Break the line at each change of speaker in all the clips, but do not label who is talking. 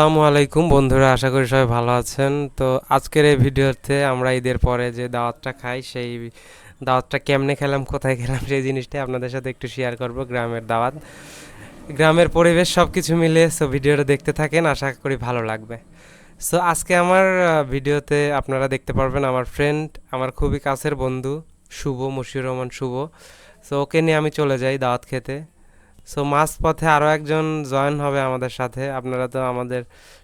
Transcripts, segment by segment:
আসসালামু আলাইকুম বন্ধুরা, আশা করি সবাই ভালো আছেন। তো আজকের এই ভিডিওতে আমরা ঈদের পরে যে দাওয়াতটা খাই, সেই দাওয়াতটা কেমনে খেলাম, কোথায় খেলাম, সেই জিনিসটাই আপনাদের সাথে একটু শেয়ার করব গ্রামের দাওয়াত। গ্রামের পরিবেশ সব কিছু মিলে সো ভিডিওটা দেখতে থাকেন, আশা করি ভালো লাগবে। সো আজকে আমার ভিডিওতে আপনারা দেখতে পারবেন আমার ফ্রেন্ড আমার খুবই কাছের বন্ধু, শুভ মশিউর রহমান শুভ। সো ওকে নিয়ে আমি চলে যাই দাওয়াত খেতে। সো মাঝ পথে আরও একজন জয়েন হবে আমাদের সাথে। আপনারা তো আমাদের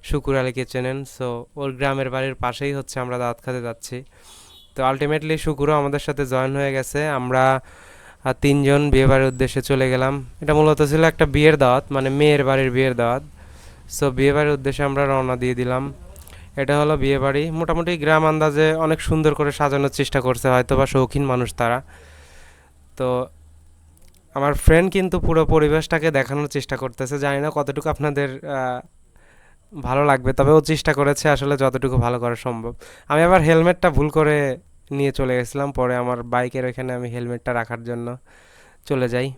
শুকুর আলীকে চেনেন। সো ওর গ্রামের বাড়ির পাশেই হচ্ছে আমরা দাঁত খেতে যাচ্ছি। তো আলটিমেটলি শুকুরও আমাদের সাথে জয়েন হয়ে গেছে। আমরা তিনজন বিয়ে বাড়ির উদ্দেশ্যে চলে গেলাম। এটা মূলত ছিল একটা বিয়ের দাওয়াত মানে মেয়ের বাড়ির বিয়ের দাওয়াত। সো বিয়ে বাড়ির উদ্দেশ্যে আমরা রওনা দিয়ে দিলাম। এটা হলো বিয়ে বাড়ি। মোটামুটি গ্রাম আন্দাজে অনেক সুন্দর করে সাজানোর চেষ্টা করছে হয়তো বা শৌখিন মানুষ তারা। তো আমার ফ্রেন্ড কিন্তু পুরো পরিবেশটাকে দেখানোর চেষ্টা করতেছে। জানি না কতটুকু আপনাদের ভালো লাগবে, তবে ও চেষ্টা করেছে আসলে যতটুকু ভালো করা সম্ভব। আমি আবার হেলমেটটা ভুল করে নিয়ে চলে গেছিলাম, পরে আমার বাইকের ওইখানে আমি হেলমেটটা রাখার জন্য চলে যাই।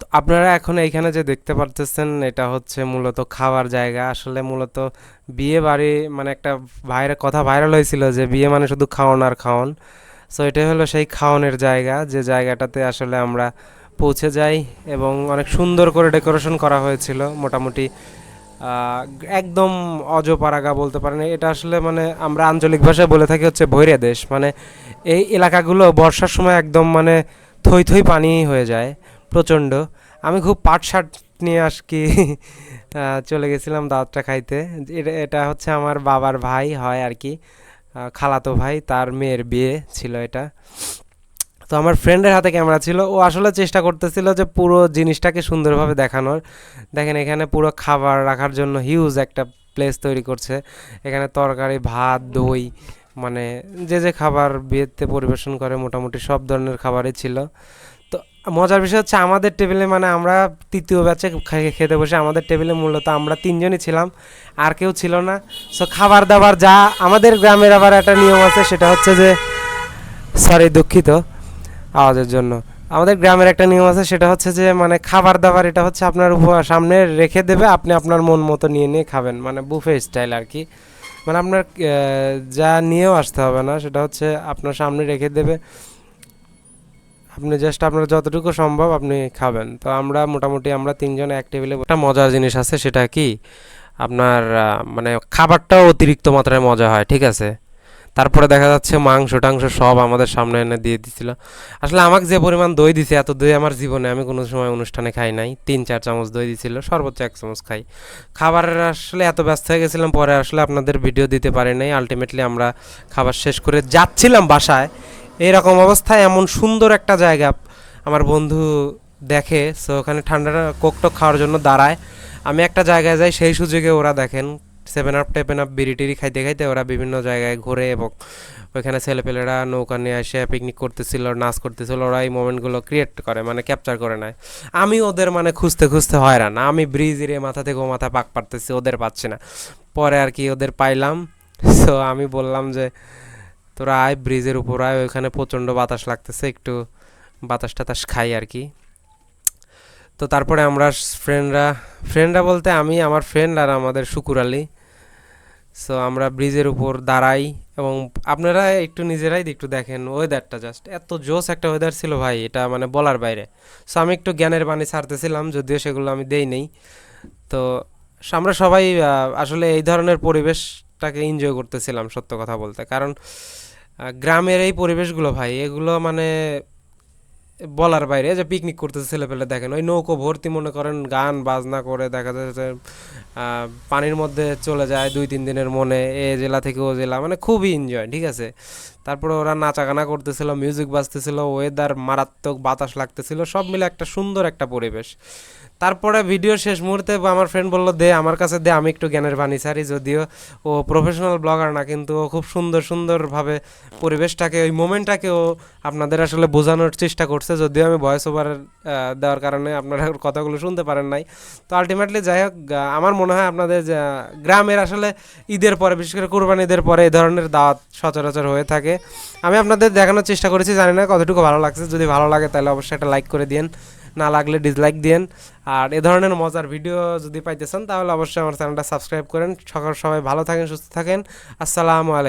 তো আপনারা এখন এইখানে যে দেখতে পারতেছেন, এটা হচ্ছে মূলত খাওয়ার জায়গা। আসলে মূলত বিয়ে বাড়ি মানে একটা ভাইরাল কথা ভাইরাল হয়েছিল যে বিয়ে মানে শুধু খাওয়ান আর খাওয়ান। সো এটাই হলো সেই খাওয়ানোর জায়গা যে জায়গাটাতে আসলে আমরা পৌঁছে যাই এবং অনেক সুন্দর করে ডেকোরেশন করা হয়েছিল। মোটামুটি একদম অজপাড়াগা বলতে পারেন। এটা আসলে মানে আমরা আঞ্চলিক ভাষায় বলে থাকি হচ্ছে ভৈরা দেশ। মানে এই এলাকাগুলো বর্ষার সময় একদম মানে থই থই পানি হয়ে যায় প্রচণ্ড। আমি খুব পাট শার্ট নিয়ে আজকে আহ, চলে গেছিলাম দাঁতটা খাইতে। এটা এটা হচ্ছে আমার বাবার ভাই হয় আর কি। খালাতো ভাই, তার মেয়ের বিয়ে ছিল এটা। তো আমার ফ্রেন্ডের হাতে ক্যামেরা ছিল। ও আসলে চেষ্টা করতেছিল যে পুরো জিনিসটাকে সুন্দরভাবে দেখানোর। দেখেন এখানে পুরো খাবার রাখার জন্য হিউজ একটা প্লেস তৈরি করছে। এখানে তরকারি, ভাত, দই মানে যে যে খাবার বিয়েতে পরিবেশন করে, মোটামুটি সব ধরনের খাবারই ছিল। মজার বিষয় হচ্ছে আমাদের টেবিলে মানে আমরা তৃতীয় ব্যাচে খেতে বসে আমাদের টেবিলে মূলত আমরা তিনজনই ছিলাম, আর কেউ ছিল না। সো খাবার দাবার যা আমাদের গ্রামের আবার একটা নিয়ম আছে, সেটা হচ্ছে যে সরি দুঃখিত আওয়াজের জন্য। আমাদের গ্রামের একটা নিয়ম আছে, সেটা হচ্ছে যে মানে খাবার দাবার এটা হচ্ছে আপনার সামনে রেখে দেবে, আপনি আপনার মন মতো নিয়ে নিয়ে খাবেন মানে বুফে স্টাইল আর কি। মানে আপনার যা নিয়েও আসতে হবে না, সেটা হচ্ছে আপনার সামনে রেখে দেবে। আপনি জাস্ট আপনার যতটুকু সম্ভব আপনি খাবেন। তো আমরা মোটামুটি আমরা তিনজন এক টেবিলে একটা মজার জিনিস আছে সেটা কি? আপনার মানে খাবারটাও অতিরিক্ত মাত্রায় মজা হয়, ঠিক আছে? তারপরে দেখা যাচ্ছে মাংস টাংস সব আমাদের সামনে এনে দিয়ে দিছিল। আসলে আমাকে যে পরিমাণ দই দিছে, এত দই আমার জীবনে আমি কোনো সময় অনুষ্ঠানে খাই নাই। তিন, চার চামচ দই দিছিল, সর্বোচ্চ এক চামচ খাই। খাবারের আসলে এত ব্যস্ত হয়ে গেছিলাম, পরে আসলে আপনাদের ভিডিও দিতে পারি নাই। আলটিমেটলি আমরা খাবার শেষ করে যাচ্ছিলাম বাসায়। এইরকম অবস্থায় এমন সুন্দর একটা জায়গা আমার বন্ধু দেখে সো ওখানে ঠান্ডা কোকটোক খাওয়ার জন্য দাঁড়ায়। আমি একটা জায়গায় যাই, সেই সুযোগে ওরা দেখেন সেভেন আপ টেপেন আপ বিড়ি টিড়ি খাইতে খাইতে ওরা বিভিন্ন জায়গায় ঘুরে এবং ওইখানে ছেলেপেলেরা নৌকা নিয়ে এসে পিকনিক করতেছিল, নাচ করতেছিল, ওরা এই মোমেন্টগুলো ক্রিয়েট করে মানে ক্যাপচার করে নেয়। আমি ওদের মানে খুঁজতে খুঁজতে হয়রান, আমি ব্রিজের এ মাথা থেকে ও মাথা পাক পারতেছি, ওদের পাচ্ছি না। পরে আর কি ওদের পাইলাম সো আমি বললাম যে তোরা আয় ব্রিজের উপর আয়, ওইখানে প্রচণ্ড বাতাস লাগতেছে, একটু বাতাস টাতাস খাই আর কি। তো তারপরে আমরা ফ্রেন্ডরা ফ্রেন্ডরা বলতে আমি, আমার ফ্রেন্ড আর আমাদের শুকুর আলী। সো আমরা ব্রিজের উপর দাঁড়াই এবং আপনারা একটু নিজেরাই একটু দেখেন ওয়েদারটা জাস্ট এত জোস একটা ওয়েদার ছিল ভাই, এটা মানে বলার বাইরে। সো আমি একটু জ্ঞানের বাণী ছাড়তেছিলাম, যদিও সেগুলো আমি দেই নেই। তো আমরা সবাই আসলে এই ধরনের পরিবেশটাকে এনজয় করতেছিলাম সত্য কথা বলতে। কারণ গ্রামের এই পরিবেশগুলো ভাই, এগুলো মানে বলার বাইরে, যে পিকনিক করতেছে ছেলেপেলে দেখেন, ওই নৌকো ভর্তি মনে করেন, গান, বাজনা করে দেখা যাচ্ছে পানির মধ্যে চলে যায় দুই তিন দিনের মনে, এ জেলা থেকে ও জেলা মানে খুবই এনজয় ঠিক আছে? তারপরে ওরা নাচাগানা করতেছিল মিউজিক বাজতেছিল ওয়েদার মারাত্মক বাতাস লাগতেছিল, সব মিলে একটা সুন্দর একটা পরিবেশ। তারপরে ভিডিও শেষ মুহূর্তে আমার ফ্রেন্ড বলল, দে, আমার কাছে দে, আমি একটু জ্ঞানের বাণী ছাড়ি। যদিও ও প্রফেশনাল ব্লগার না, কিন্তু ও খুব সুন্দর, সুন্দরভাবে পরিবেশটাকে, ওই মোমেন্টটাকে ও আপনাদের আসলে বোঝানোর চেষ্টা করছে। যদিও আমি ভয়েস ওভার দেওয়ার কারণে আপনারা কথাগুলো শুনতে পারেন নাই। তো আলটিমেটলি যাই হোক আমার মনে হয় আপনাদের গ্রামের আসলে ঈদের পরে, বিশেষ করে কোরবানি ঈদের পরে, এই ধরনের দাওয়াত সচরাচর হয়ে থাকে। আমি আপনাদের দেখানোর চেষ্টা করেছি, জানি না কতটুকু ভালো লাগছে। যদি ভালো লাগে তাহলে অবশ্যই একটা লাইক করে দিন না লাগলে ডিসলাইক দিন আর এ ধরনের মজার ভিডিও যদি পাইতেছেন তাহলে অবশ্যই আমার চ্যানেলটা সাবস্ক্রাইব করেন। সকাল সবাই ভালো থাকেন, সুস্থ থাকেন। আসসালামু আলাইকুম।